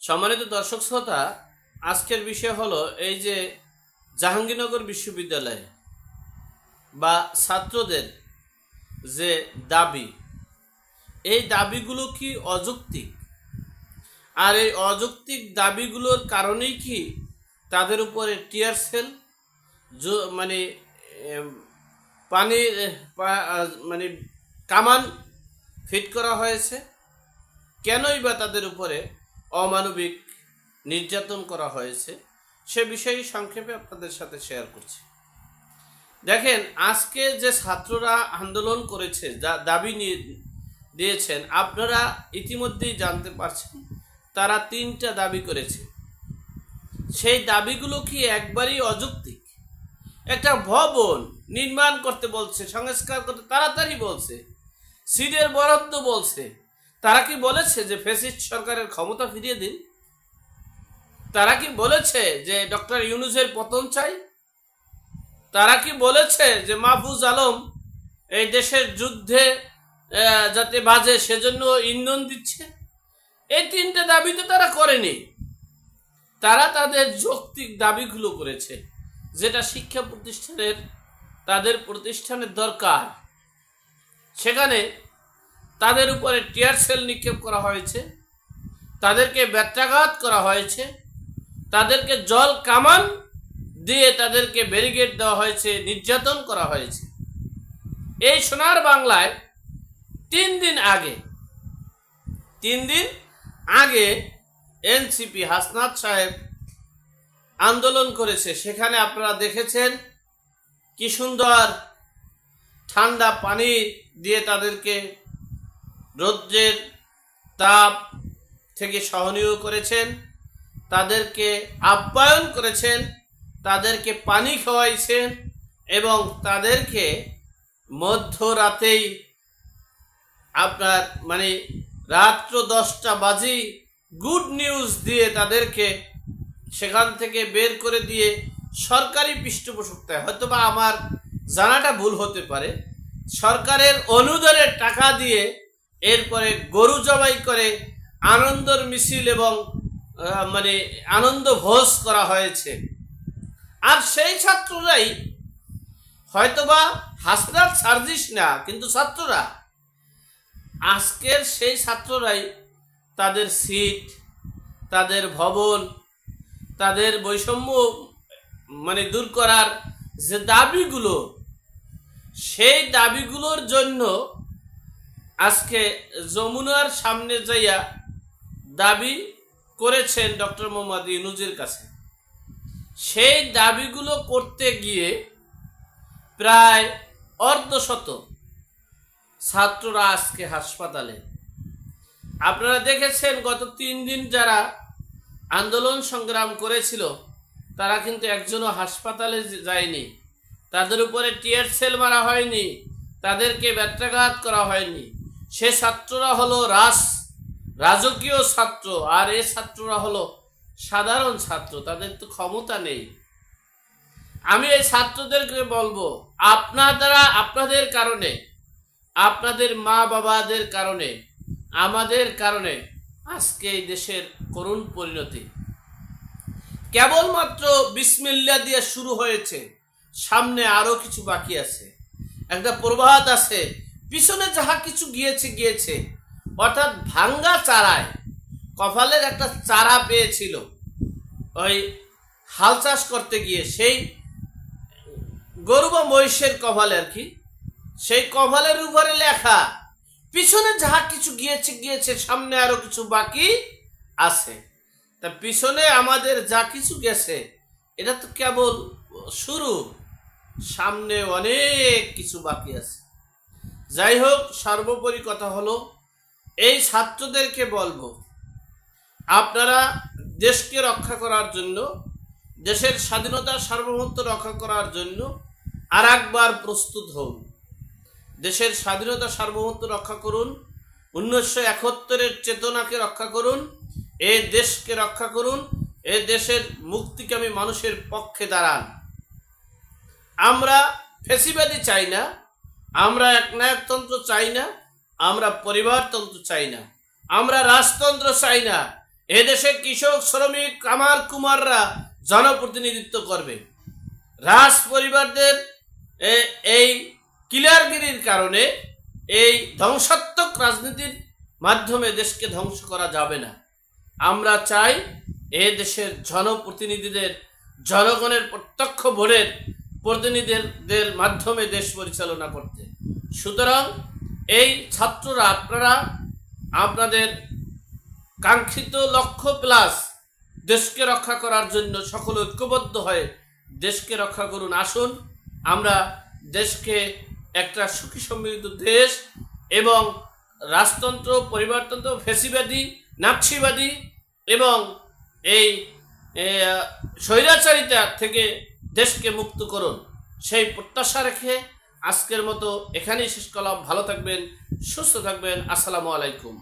সম্মানিত দর্শক শ্রোতা, আজকের বিষয় হলো এই যে জাহাঙ্গীরনগর বিশ্ববিদ্যালয়ে বা ছাত্রদের যে দাবি, এই দাবিগুলো কি অযৌক্তিক? আর এই অযৌক্তিক দাবিগুলোর কারণেই কি তাদের উপরে টিয়ার সেল মানে পানির মানে কামান ফিট করা হয়েছে? কেনই বা তাদের উপরে অমানবিক নির্যাতন করা হয়েছে, সে বিষয়ে সংক্ষেপে আপনাদের সাথে শেয়ার করছি। দেখেন, আজকে যে ছাত্ররা আন্দোলন করেছে, যা দাবি নিয়ে দিয়েছেন, আপনারা ইতিমধ্যেই জানতে পারছেন, তারা তিনটা দাবি করেছে। সেই দাবিগুলো কি একবারই অযৌক্তিক? একটা ভবন নির্মাণ করতে বলছে, সংস্কার করতে তাড়াতাড়ি বলছে, সিটের বরাদ্দ বলছে তারা কি বলেছে যে ফেসিস্ট সরকারের ক্ষমতা ফিরিয়ে দিন? তারা কি বলেছে যে ডক্টর ইউনুসের পতন চাই? তারা কি বলেছে যে মাহফুজ আলম এই দেশের যুদ্ধে যাতে বাজে সেজন্য ইন্ধন দিচ্ছে? এই তিনটে দাবি তো তারা করেনি। তারা তাদের যৌক্তিক দাবিগুলো করেছে, যেটা শিক্ষা প্রতিষ্ঠানের, তাদের প্রতিষ্ঠানের দরকার। সেখানে তাদের উপরে টিয়ার সেল নিক্ষেপ করা হয়েছে, তাদেরকে ব্যত্যাঘাত করা হয়েছে, তাদেরকে জল কামান দিয়ে তাদেরকে ব্যারিকেড দেওয়া হয়েছে, নির্যাতন করা হয়েছে। এই সোনার বাংলায় তিন দিন আগে, তিন দিন আগে এনসিপি হাসনাত সাহেব আন্দোলন করেছে। সেখানে আপনারা দেখেছেন কি সুন্দর ঠান্ডা পানি দিয়ে তাদেরকে রৌদ্রের তাপ থেকে সহনীয় করেছেন, তাদেরকে আপ্যায়ন করেছেন, তাদেরকে পানি খাওয়াইছেন এবং তাদেরকে মধ্যরাতেই আপনার মানে রাত্র দশটা বাজি গুড নিউজ দিয়ে তাদেরকে সেখান থেকে বের করে দিয়ে সরকারি পৃষ্ঠপোষকতায় হয়তো বা আমার জানাটা ভুল হতে পারে। সরকারের অনুদানের টাকা দিয়ে এরপরে গরু জবাই করে আনন্দর মিছিল এবং মানে আনন্দ ভোজ করা হয়েছে। আর সেই ছাত্ররাই হয়তোবা হাসনাত সার্জিস না, কিন্তু ছাত্ররা। আজকের সেই ছাত্ররাই তাদের সিট, তাদের ভবন, তাদের বৈষম্য মানে দূর করার যে দাবিগুলো, সেই দাবিগুলোর জন্য আজকে যমুনার সামনে যাইয়া দাবি করেছেন ডক্টর মোহাম্মদ ইউনুজের কাছে। সেই দাবিগুলো করতে গিয়ে প্রায় অর্ধশত ছাত্ররা আজকে হাসপাতালে। আপনারা দেখেছেন, গত তিন দিন যারা আন্দোলন সংগ্রাম করেছিল, তারা কিন্তু একজনও হাসপাতালে যায়নি। তাদের উপরে টিয়ার সেল মারা হয়নি, তাদেরকে ব্যত্যাঘাত করা হয়নি। সে ছাত্ররা হলো রাস রাজকীয় ছাত্র, আর এ ছাত্ররা হলো সাধারণ ছাত্র, তাদের তো ক্ষমতা নেই। আমি এই ছাত্রদেরকে বলব, আপনার দ্বারা আপনাদের কারণে, আপনাদের মা বাবাদের কারণে, আমাদের কারণে আজকে এই দেশের করুণ পরিণতি। কেবলমাত্র বিসমিল্লা দিয়ে শুরু হয়েছে, সামনে আরও কিছু বাকি আছে। একটা প্রভাত আছে পিছনে যাহা কিছু গিয়েছে গিয়েছে। অর্থাৎ ভাঙ্গা চারায়, কপালের একটা চারা পেয়েছিল। ওই হাল চাষ করতে গিয়ে সেই গরু বা মহিষের কপালে আর কি, সেই কপালের উপরে লেখা, পিছনে যাহা কিছু গিয়েছে গিয়েছে, সামনে আরও কিছু বাকি আছে। তা পিছনে আমাদের যা কিছু গেছে, এটা তো কেবল শুরু, সামনে অনেক কিছু বাকি আছে। যাই হোক, সর্বোপরি কথা হলো, এই ছাত্রদেরকে বলব, আপনারা দেশকে রক্ষা করার জন্য, দেশের স্বাধীনতা সার্বভৌমত্ব রক্ষা করার জন্য আর একবার প্রস্তুত হন। দেশের স্বাধীনতা সার্বভৌমত্ব রক্ষা করুন, উনিশশো একাত্তরের চেতনাকে রক্ষা করুন, এ দেশকে রক্ষা করুন, এ দেশের মুক্তিকামী মানুষের পক্ষে দাঁড়ান। আমরা ফেসিবাদী চাই না আমরা এক একনায়কতন্ত্র চাই না, আমরা পরিবারতন্ত্র চাই না, আমরা রাজতন্ত্র চাই না। এদেশে কৃষক, শ্রমিক কামার কুমাররা জনপ্রতিনিধিত্ব করবে। রাজ পরিবারদের এই কিলারগিরির কারণে এই ধ্বংসাত্মক রাজনীতির মাধ্যমে দেশকে ধ্বংস করা যাবে না। আমরা চাই এ দেশের জনপ্রতিনিধিদের, জনগণের প্রত্যক্ষ ভোটের প্রতিনিধিদের মাধ্যমে দেশ পরিচালনা করতে। সুতরাং এই ছাত্ররা আপনারা, আপনাদের কাঙ্ক্ষিত লক্ষ্য প্লাস দেশকে রক্ষা করার জন্য সকল ঐক্যবদ্ধ হয়ে দেশকে রক্ষা করুন, আসুন। আমরা দেশকে একটা সুখী সমৃদ্ধ দেশ এবং রাজতন্ত্র, পরিবারতন্ত্র, ফেসিবাদী, নাৎসিবাদী এবং এই স্বৈরাচারিতা থেকে দেশকে মুক্ত করুন। সেই প্রত্যাশা রেখে আজকের মতো এখানেই শেষ করলাম। ভালো থাকবেন, সুস্থ থাকবেন। আসসালামু আলাইকুম।